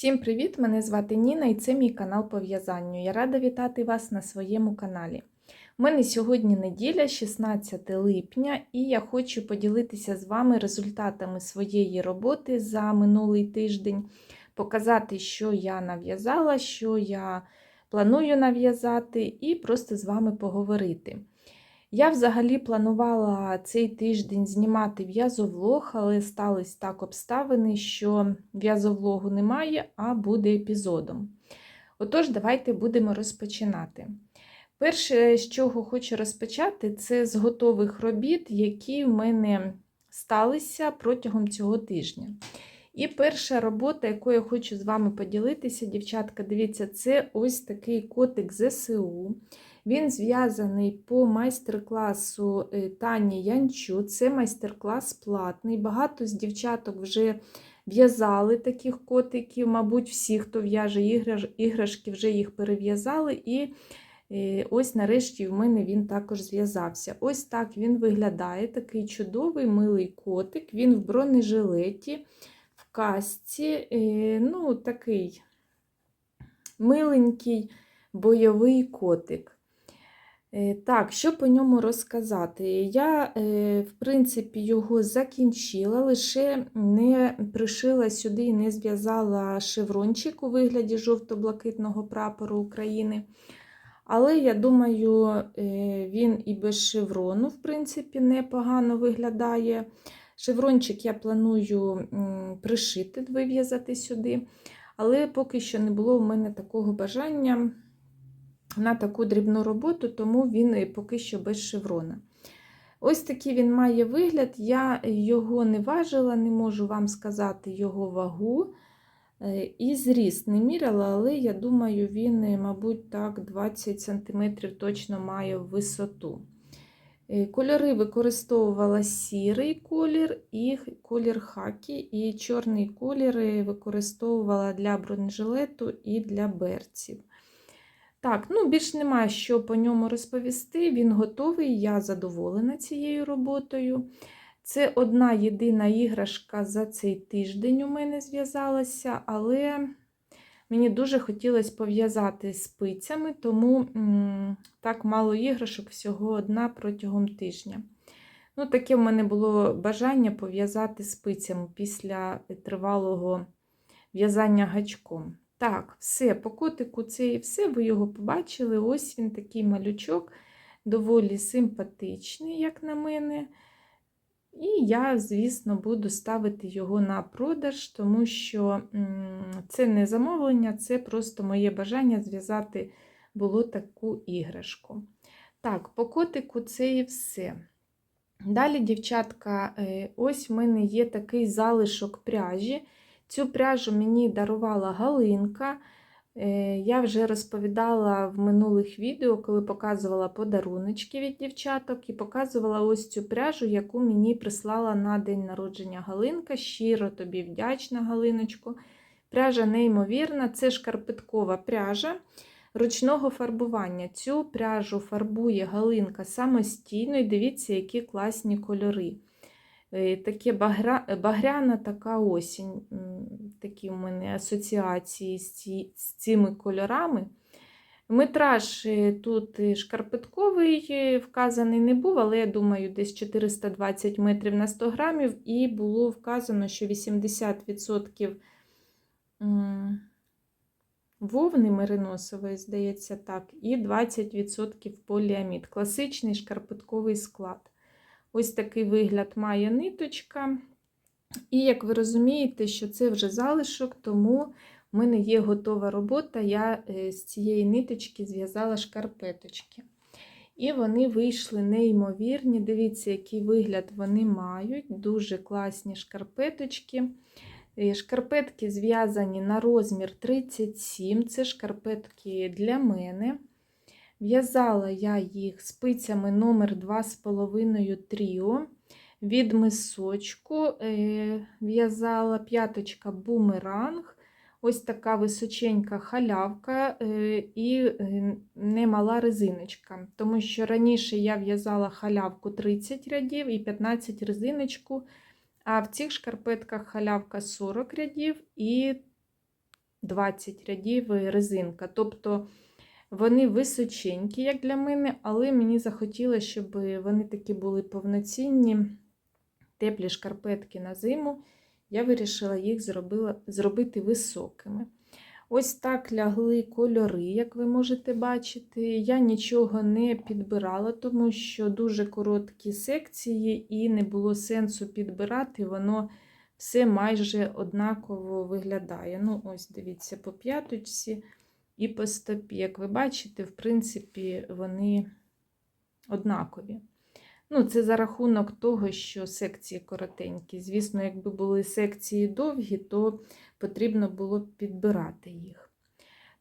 Всім привіт! Мене звати Ніна і це мій канал по в'язанню. Я рада вітати вас на своєму каналі. У мене сьогодні неділя, 16 липня, і я хочу поділитися з вами результатами своєї роботи за минулий тиждень, показати, що я нав'язала, що я планую нав'язати, і просто з вами поговорити. Я взагалі планувала цей тиждень знімати в'язовлог, але стались так обставини, що в'язовлогу немає, а буде епізодом. Отож, давайте будемо розпочинати. Перше, з чого хочу розпочати, це з готових робіт, які в мене сталися протягом цього тижня. І перша робота, яку я хочу з вами поділитися, дівчатка, дивіться, це ось такий котик ЗСУ. Він зв'язаний по майстер-класу е, Тані Янчу. Це майстер-клас платний. Багато з дівчаток вже в'язали таких котиків, мабуть, всі, хто в'яже іграшки, вже їх перев'язали. І е, ось нарешті в мене він також зв'язався. Ось так він виглядає, такий чудовий, милий котик. Він в бронежилеті, в касці, е, ну, такий миленький бойовий котик. Е, так, що по ньому розказати? Я, е, в принципі, його закінчила, лише не пришила сюди і не зв'язала шеврончик у вигляді жовто-блакитного прапору України. Але я думаю, е, він і без шеврону, в принципі, непогано виглядає. Шеврончик я планую пришити, вив'язати сюди, але поки що не було в мене такого бажання на таку дрібну роботу, тому він поки що без шеврона. Ось такий він має вигляд, я його не важила, не можу вам сказати його вагу. Е, і зріст не міряла, але я думаю, він, мабуть, так, 20 см точно має висоту. Е, кольори використовувала сірий колір і колір хакі, і чорний колір використовувала для бронежилету і для берців. Так, ну більш немає що по ньому розповісти. Він готовий, я задоволена цією роботою. Це одна єдина іграшка за цей тиждень у мене зв'язалася, але мені дуже хотілося пов'язати спицями, тому м так мало іграшок, всього одна протягом тижня. Ну, Таке в мене було бажання пов'язати спицями після тривалого в'язання гачком. Так, все, по котику це і все, ви його побачили. Ось він такий малючок, доволі симпатичний, як на мене. І я, звісно, буду ставити його на продаж, тому що це не замовлення, це просто моє бажання зв'язати було таку іграшку. Так, по котику це і все. Далі, дівчатка, е, ось в мене є такий залишок пряжі. Цю пряжу мені дарувала Галинка. Е, я вже розповідала в минулих відео, коли показувала подаруночки від дівчаток, і показувала ось цю пряжу, яку мені прислала на день народження Галинка. Щиро тобі вдячна, Галиночку. Пряжа неймовірна, це шкарпеткова пряжа ручного фарбування. Цю пряжу фарбує Галинка самостійно, і дивіться, які класні кольори. Е, таке багря, багряна така осінь, такі в мене асоціації з, цими кольорами. Метраж е, тут шкарпетковий е, вказаний не був, але я думаю, десь 420 метрів на 100 грамів, і було вказано, що 80% вовни мериносової, здається так, і 20% поліамід. Класичний шкарпетковий склад. Ось такий вигляд має ниточка. І, як ви розумієте, що це вже залишок, тому в мене є готова робота, я е, з цієї ниточки зв'язала шкарпеточки. І вони вийшли неймовірні. Дивіться, який вигляд вони мають. Дуже класні шкарпеточки. Е, шкарпетки зв'язані на розмір 37, це шкарпетки для мене. В'язала я їх спицями номер 2,5 тріо. Від мисочку е, в'язала п'яточка бумеранг, ось така височенька халявка е, і е, немала резиночка. Тому що раніше я в'язала халявку 30 рядів і 15 резиночку, а в цих шкарпетках халявка 40 рядів і 20 рядів резинка. Тобто вони височенькі, як для мене, але мені захотілося, щоб вони такі були повноцінні, теплі шкарпетки на зиму. Я вирішила їх зробила, зробити високими. Ось так лягли кольори, як ви можете бачити. Я нічого не підбирала, тому що дуже короткі секції, і не було сенсу підбирати, воно все майже однаково виглядає. Ну, ось, дивіться, по п'яточці і по стопі. Як ви бачите, в принципі, вони однакові. Ну, Це за рахунок того, що секції коротенькі. Звісно, якби були секції довгі, то потрібно було б підбирати їх.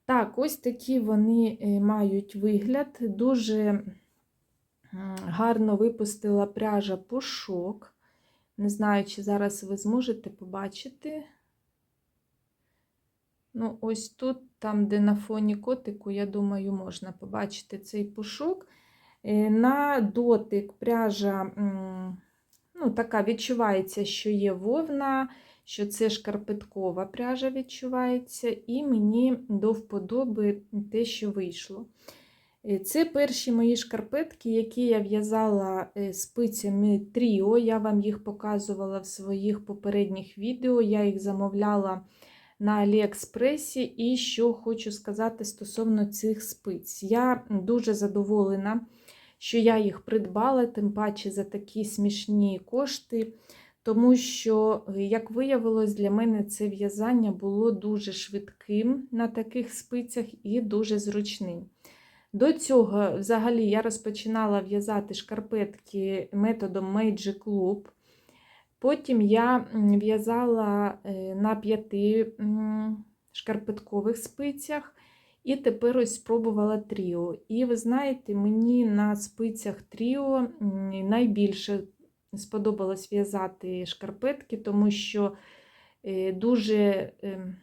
Так, ось такі вони е, мають вигляд. Дуже гарно випустила пряжа пушок. Не знаю, чи зараз ви зможете побачити. Ну, ось тут, там, де на фоні котику, я думаю, можна побачити цей пушок. Е, на дотик пряжа ну, така відчувається, що є вовна, що це шкарпеткова пряжа відчувається, і мені до вподоби те, що вийшло. Е, це перші мої шкарпетки, які я в'язала е, спицями Тріо. Я вам їх показувала в своїх попередніх відео. Я їх замовляла на Аліекспресі. І що хочу сказати стосовно цих спиць. Я дуже задоволена, що я їх придбала, тим паче за такі смішні кошти. Тому що, як виявилось, для мене це в'язання було дуже швидким на таких спицях і дуже зручним. До цього, взагалі, я розпочинала в'язати шкарпетки методом Magic Loop. Потім я в'язала е, на п'яти шкарпеткових спицях, і тепер ось спробувала тріо. І ви знаєте, мені на спицях тріо найбільше сподобалось в'язати шкарпетки, тому що е, дуже ем,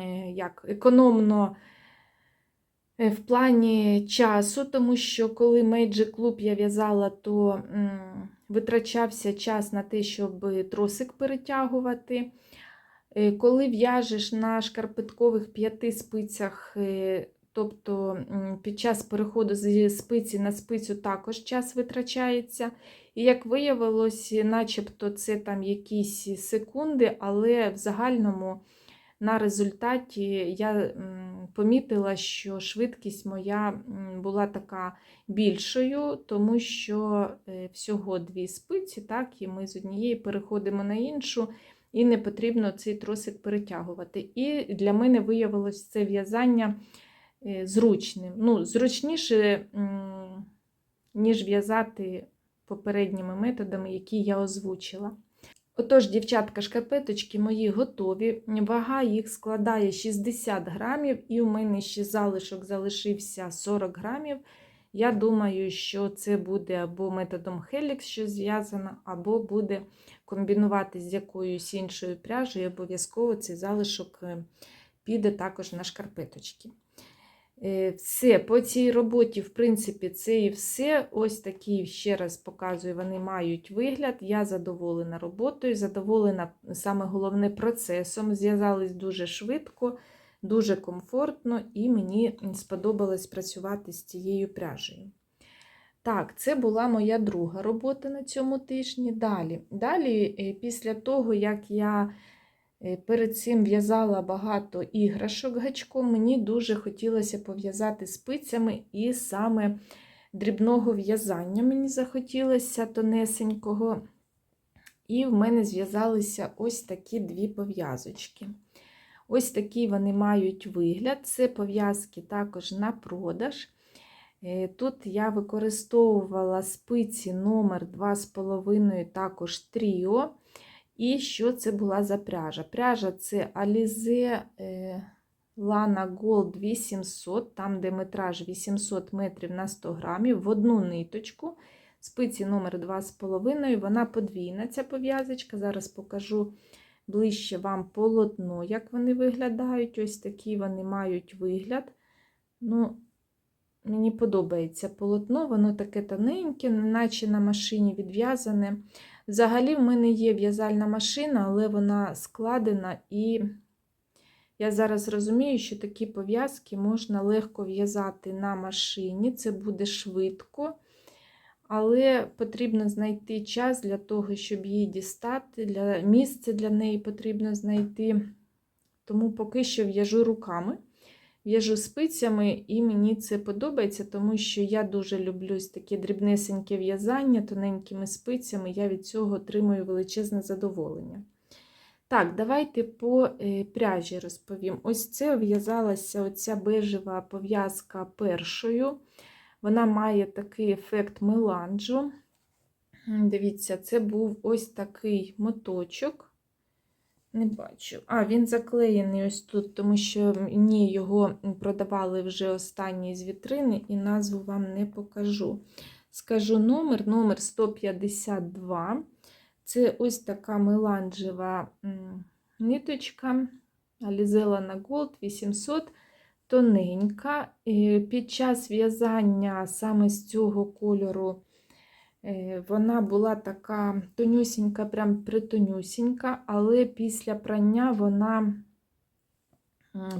е, як, економно. В плані часу, тому що коли Magic Club я в'язала, то витрачався час на те, щоб тросик перетягувати. Е, коли в'яжеш на шкарпеткових п'яти спицях, е, тобто під час переходу з спиці на спицю також час витрачається. І як виявилось, начебто це там якісь секунди, але в загальному на результаті я помітила, що швидкість моя була така більшою, тому що е, всього дві спиці, так, і ми з однієї переходимо на іншу, і не потрібно цей тросик перетягувати. І для мене виявилось це в'язання е, зручним. Ну, Зручніше, ніж в'язати попередніми методами, які я озвучила. Отож, дівчатка, шкарпеточки мої готові. Вага їх складає 60 грамів, і у мене ще залишок залишився 40 грамів. Я думаю, що це буде або методом Helix, що зв'язано, або буде комбінувати з якоюсь іншою пряжею, обов'язково цей залишок е, піде також на шкарпеточки. Е, все, по цій роботі, в принципі, це і все. Ось такі, ще раз показую, вони мають вигляд. Я задоволена роботою, задоволена саме головне процесом. Зв'язались дуже швидко, дуже комфортно, і мені сподобалось працювати з цією пряжею. Так, це була моя друга робота на цьому тижні. Далі, Далі, е, після того, як я перед цим в'язала багато іграшок гачком, мені дуже хотілося пов'язати спицями і саме дрібного в'язання мені захотілося тонесенького. І в мене зв'язалися ось такі дві пов'язочки. Ось такі вони мають вигляд. Це пов'язки також на продаж. Е, тут я використовувала спиці номер 2,5, також тріо. І що це була за пряжа? Пряжа це Alize е, Lana Gold 800, там де метраж 800 метрів на 100 грамів, в одну ниточку. Спиці номер 2,5, вона подвійна, ця пов'язочка. Зараз покажу ближче вам полотно, як вони виглядають. Ось такі вони мають вигляд. Ну, Мені подобається полотно, воно таке тоненьке, наче на машині відв'язане. Взагалі, в мене є в'язальна машина, але вона складена і Я зараз розумію, що такі пов'язки можна легко в'язати на машині, це буде швидко, але потрібно знайти час для того, щоб її дістати, для місце для неї потрібно знайти. Тому поки що в'яжу руками, в'яжу спицями, і мені це подобається, тому що я дуже люблю таке дрібнесеньке в'язання тоненькими спицями, я від цього отримую величезне задоволення. Так, давайте по е, пряжі розповім. Ось це в'язалася оця бежева пов'язка першою. Вона має такий ефект меланжу. Дивіться, це був ось такий моточок. Не бачу. А, він заклеєний ось тут, тому що мені його продавали вже останній з вітрини, і назву вам не покажу. Скажу номер, номер 152. Це ось така меланжева ниточка Alizella на Gold 800, тоненька. Під час в'язання саме з цього кольору вона була така тонюсінька, прям притонюсінька, але після прання вона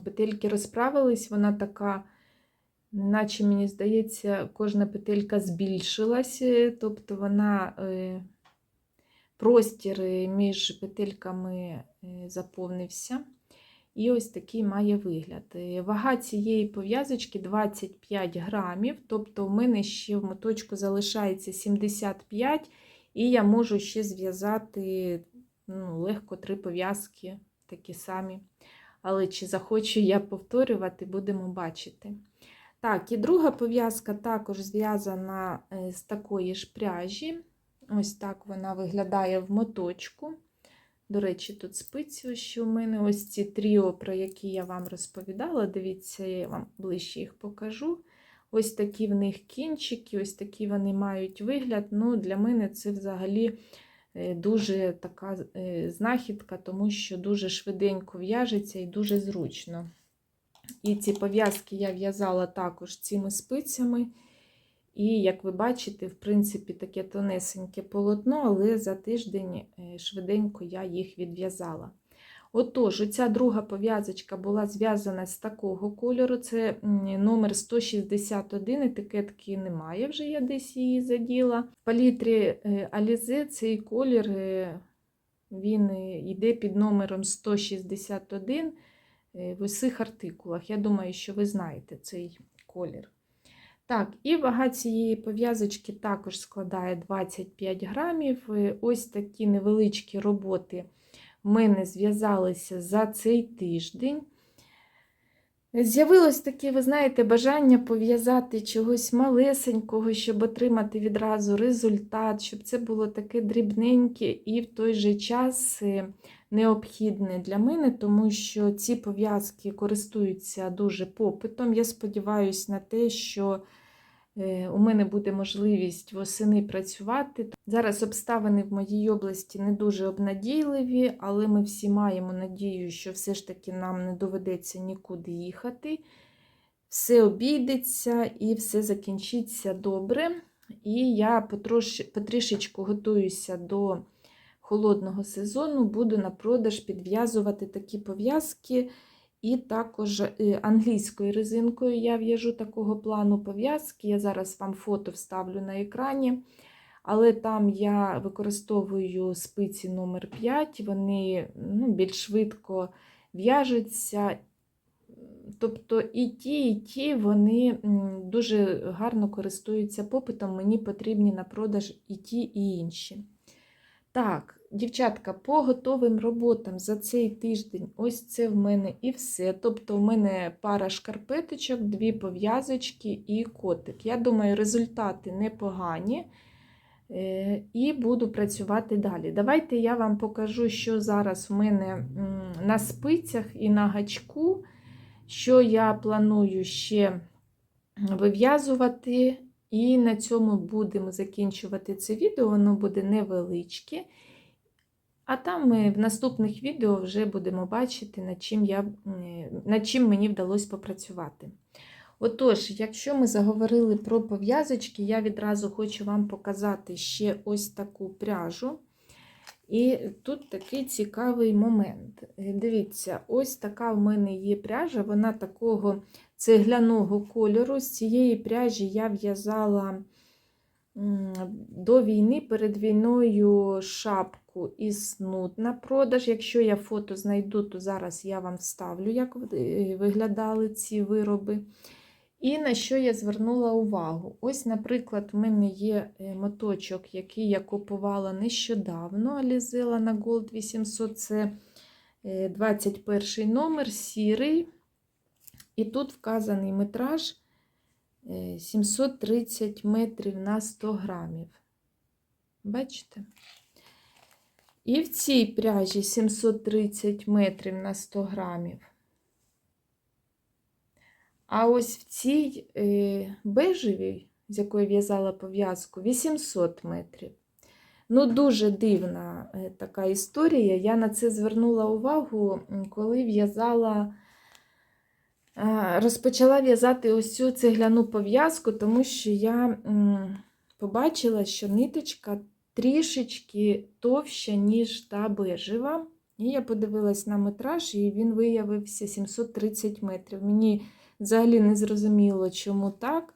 петельки розправились, вона така. Наче, мені здається, кожна петелька збільшилась, е, тобто вона е, простір е, між петельками е, заповнився. І ось такий має вигляд. Е, Вага цієї пов'язочки 25 грамів, тобто в мене ще в моточку залишається 75, і я можу ще зв'язати ну, легко три пов'язки такі самі. Але чи захочу я повторювати, будемо бачити. Так, і друга пов'язка також зв'язана е, з такої ж пряжі. Ось так вона виглядає в моточку. До речі, тут спиці, що у мене ось ці тріо, про які я вам розповідала. Дивіться, я вам ближче їх покажу. Ось такі в них кінчики, ось такі вони мають вигляд. Ну, Для мене це взагалі е, дуже така е, знахідка, тому що дуже швиденько в'яжеться і дуже зручно. І ці пов'язки я в'язала також цими спицями. І, як ви бачите, в принципі, таке тонесеньке полотно, але за тиждень е, швиденько я їх відв'язала. Отож, оця друга пов'язочка була зв'язана з такого кольору, це номер 161, етикетки немає, вже я десь її заділа. В палітрі е, Alize цей колір е, він йде під номером 161 е, в усіх артикулах. Я думаю, що ви знаєте цей колір. Так, і вага цієї пов'язочки також складає 25 грамів. Ось такі невеличкі роботи в мене зв'язалися за цей тиждень. З'явилось таке, ви знаєте, бажання пов'язати чогось малесенького, щоб отримати відразу результат, щоб це було таке дрібненьке і в той же час е, необхідне для мене, тому що ці пов'язки користуються дуже попитом. Я сподіваюся на те, що у мене буде можливість восени працювати. Зараз обставини в моїй області не дуже обнадійливі, але ми всі маємо надію, що все ж таки нам не доведеться нікуди їхати. Все обійдеться і все закінчиться добре. І я потрош... потрішечку готуюся до холодного сезону, буду на продаж підв'язувати такі пов'язки. І також е, англійською резинкою я в'яжу такого плану пов'язки. Я зараз вам фото вставлю на екрані. Але там я використовую спиці номер 5 вони ну, більш швидко в'яжуться. Тобто і ті, і ті вони дуже гарно користуються попитом, мені потрібні на продаж і ті, і інші. Так, дівчатка, по готовим роботам за цей тиждень ось це в мене і все. Тобто, в мене пара шкарпеточок, дві пов'язочки і котик. Я думаю, результати непогані. Е, І буду працювати далі. Давайте я вам покажу, що зараз в мене на спицях і на гачку, що я планую ще вив'язувати. І на цьому будемо закінчувати це відео, воно буде невеличке. А там ми в наступних відео вже будемо бачити, над чим, я, над чим мені вдалося попрацювати. Отож, якщо ми заговорили про пов'язочки, я відразу хочу вам показати ще ось таку пряжу. І тут такий цікавий момент. Дивіться, ось така в мене є пряжа, вона такого цегляного кольору. З цієї пряжі я в'язала до війни, перед війною шапку і снуд на продаж. Якщо я фото знайду, то зараз я вам вставлю, як е, виглядали ці вироби. І на що я звернула увагу? Ось, наприклад, в мене є е, моточок, який я купувала нещодавно, Алізела на Gold 800. Це е, 21 номер, сірий. І тут вказаний метраж е, 730 метрів на 100 грамів. Бачите? І в цій пряжі 730 метрів на 100 грамів. А ось в цій е, бежевій, з якої в'язала пов'язку, 800 метрів. Ну, дуже дивна е, така історія. Я на це звернула увагу, коли в'язала, розпочала в'язати ось цю цегляну пов'язку, тому що я побачила, що ниточка трішечки товща, ніж та бежева. І я подивилась на метраж, і він виявився 730 метрів. Мені Взагалі не зрозуміло, чому так,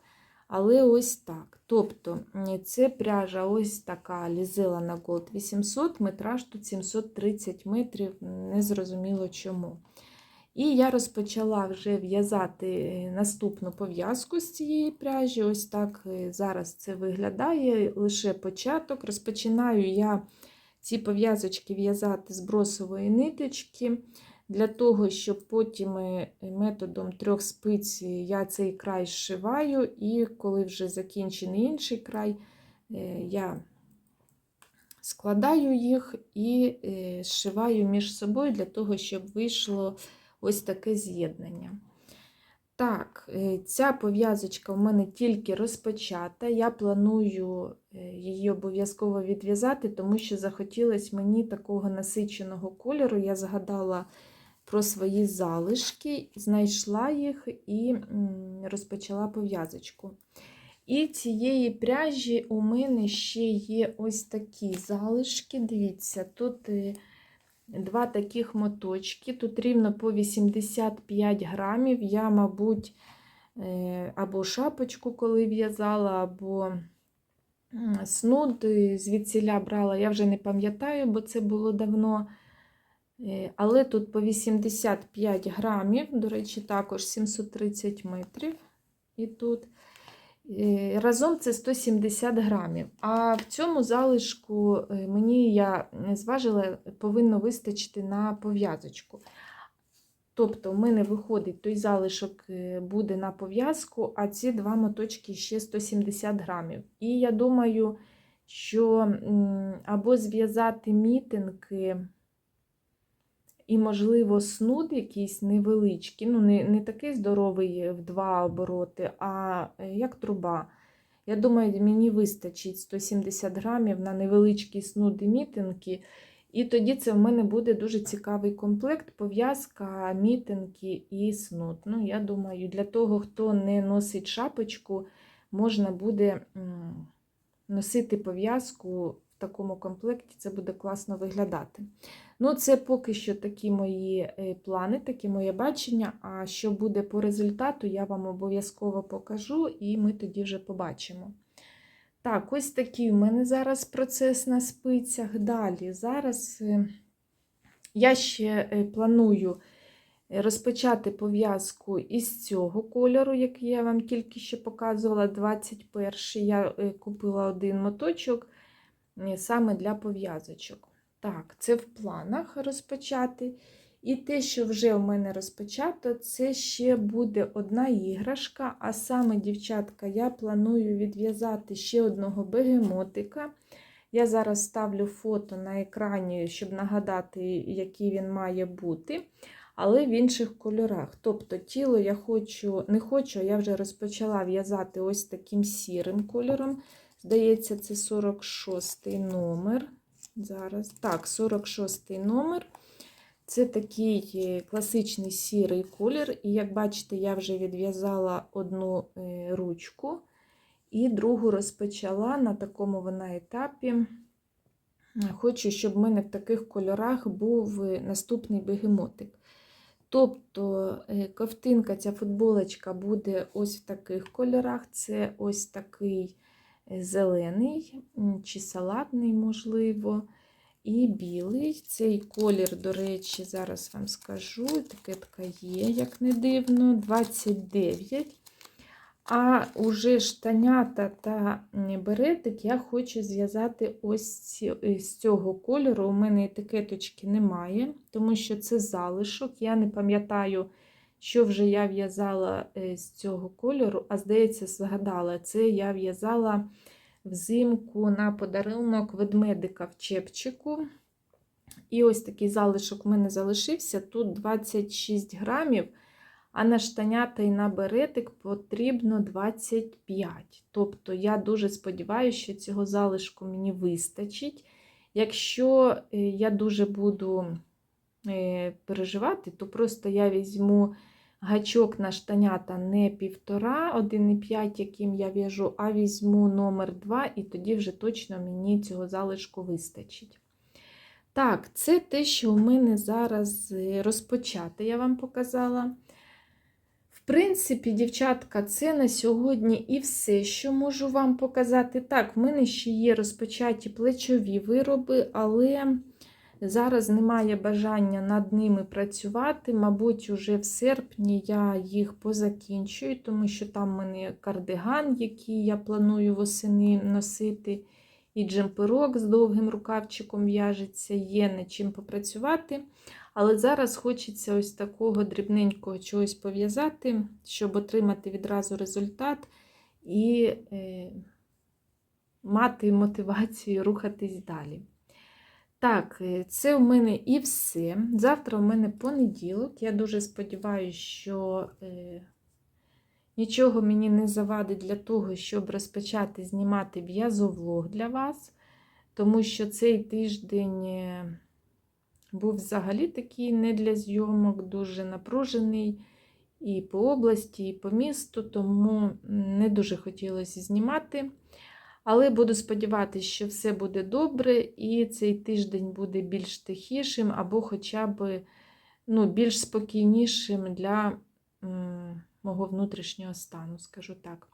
але ось так. Тобто, це пряжа ось така лізела на Gold 800, метраж тут 730 метрів, не зрозуміло чому. І я розпочала вже в'язати е, наступну пов'язку з цієї пряжі. Ось так е, зараз це виглядає, лише початок. Розпочинаю я ці пов'язочки в'язати з бросової ниточки. Для того, щоб потім е, методом трьох спиць я цей край зшиваю, і коли вже закінчений інший край, я складаю їх і зшиваю між собою для того, щоб вийшло ось таке з'єднання. Так, ця пов'язочка в мене тільки розпочата. Я планую її обов'язково відв'язати, тому що захотілося мені такого насиченого кольору. Я згадала про свої залишки, знайшла їх і розпочала пов'язочку. І цієї пряжі у мене ще є ось такі залишки. Дивіться, тут е, два таких моточки, тут рівно по 85 грамів. Я, мабуть, е, або шапочку, коли в'язала, або снуд звідсіля брала, я вже не пам'ятаю, бо це було давно. Е, але тут по 85 грамів, до речі, також 730 метрів. І тут е, разом це 170 грамів. А в цьому залишку е, мені я зважила, повинно вистачити на пов'язочку. Тобто, в мене виходить той залишок буде на пов'язку, а ці два моточки ще 170 грамів. І я думаю, що або зв'язати мітинги. І, можливо, снуд якийсь невеличкий, ну, не не такий здоровий в два обороти, а е, як труба. Я думаю, мені вистачить 170 грамів на невеличкі снуди мітинки. І тоді це в мене буде дуже цікавий комплект, пов'язка, мітинки і снуд. Ну, Я думаю, для того, хто не носить шапочку, можна буде носити пов'язку в такому комплекті, це буде класно виглядати. Ну, це поки що такі мої е, плани, такі моє бачення. А що буде по результату, я вам обов'язково покажу, і ми тоді вже побачимо. Так, ось такий у мене зараз процес на спицях. Далі, зараз е, я ще е, планую розпочати пов'язку із цього кольору, який я вам тільки що показувала, 21 Я купила один моточок саме для пов'язочок. Так, це в планах розпочати. І те, що вже у мене розпочато, це ще буде одна іграшка. А саме, дівчатка, я планую відв'язати ще одного бегемотика. Я зараз ставлю фото на екрані, щоб нагадати, який він має бути. Але в інших кольорах. Тобто тіло я хочу, не хочу, я вже розпочала в'язати ось таким сірим кольором. Здається, це 46 номер. Зараз, так, 46 номер. Це такий е, класичний сірий колір. І, як бачите, я вже відв'язала одну е, ручку і другу розпочала на такому вона етапі хочу, щоб в мене в таких кольорах був е, наступний бегемотик. Тобто ковтинка, ця футболочка буде ось в таких кольорах. Це ось такий зелений чи салатний, можливо, і білий. Цей колір, до речі, зараз вам скажу, етикетка є, як не дивно, 29. А уже штанята та беретик я хочу зв'язати ось е, з цього кольору. У мене етикеточки немає, тому що це залишок. Я не пам'ятаю, що вже я в'язала е, з цього кольору, а здається, згадала, це я в'язала взимку на подарунок ведмедика в чепчику. І ось такий залишок в мене залишився. Тут 26 грамів, а на штанята і на беретик потрібно 25. Тобто я дуже сподіваюся, що цього залишку мені вистачить. Якщо е, я дуже буду е, переживати, то просто я візьму гачок на штанята не 1,5, 1,5, яким я в'яжу, а візьму номер 2, і тоді вже точно мені цього залишку вистачить. Так, це те, що у мене зараз е, розпочати, я вам показала. В принципі, дівчатка, це на сьогодні і все, що можу вам показати. Так, в мене ще є розпочаті плечові вироби, але зараз немає бажання над ними працювати. Мабуть, уже в серпні я їх позакінчую, тому що там в мене кардиган, який я планую восени носити, і джемперок з довгим рукавчиком в'яжеться, є над чим попрацювати. Але зараз хочеться ось такого дрібненького чогось пов'язати, щоб отримати відразу результат і е, мати мотивацію рухатись далі. Так, е, це у мене і все. Завтра у мене понеділок. Я дуже сподіваюся, що е, нічого мені не завадить для того, щоб розпочати знімати в'язовлог для вас, тому що цей тиждень. е, був взагалі такий не для зйомок, дуже напружений і по області, і по місту, тому не дуже хотілося знімати. Але буду сподіватися, що все буде добре, і цей тиждень буде більш тихішим, або хоча б ну, більш спокійнішим для мого внутрішнього стану, скажу так.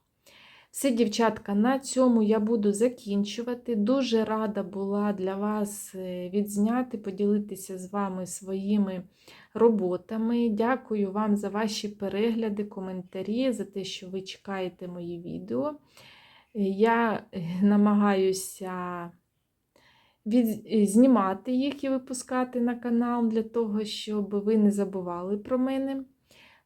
Все, дівчатка, на цьому я буду закінчувати. Дуже рада була для вас е, відзняти, поділитися з вами своїми роботами. Дякую вам за ваші перегляди, коментарі, за те, що ви чекаєте мої відео. Я е, намагаюся від... е, знімати їх і випускати на канал для того, щоб ви не забували про мене.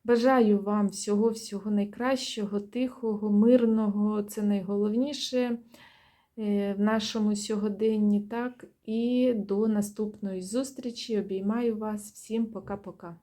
Бажаю вам всього-всього найкращого, тихого, мирного, це найголовніше е, в нашому сьогоденні. Так, і до наступної зустрічі. Обіймаю вас всім пока-пока.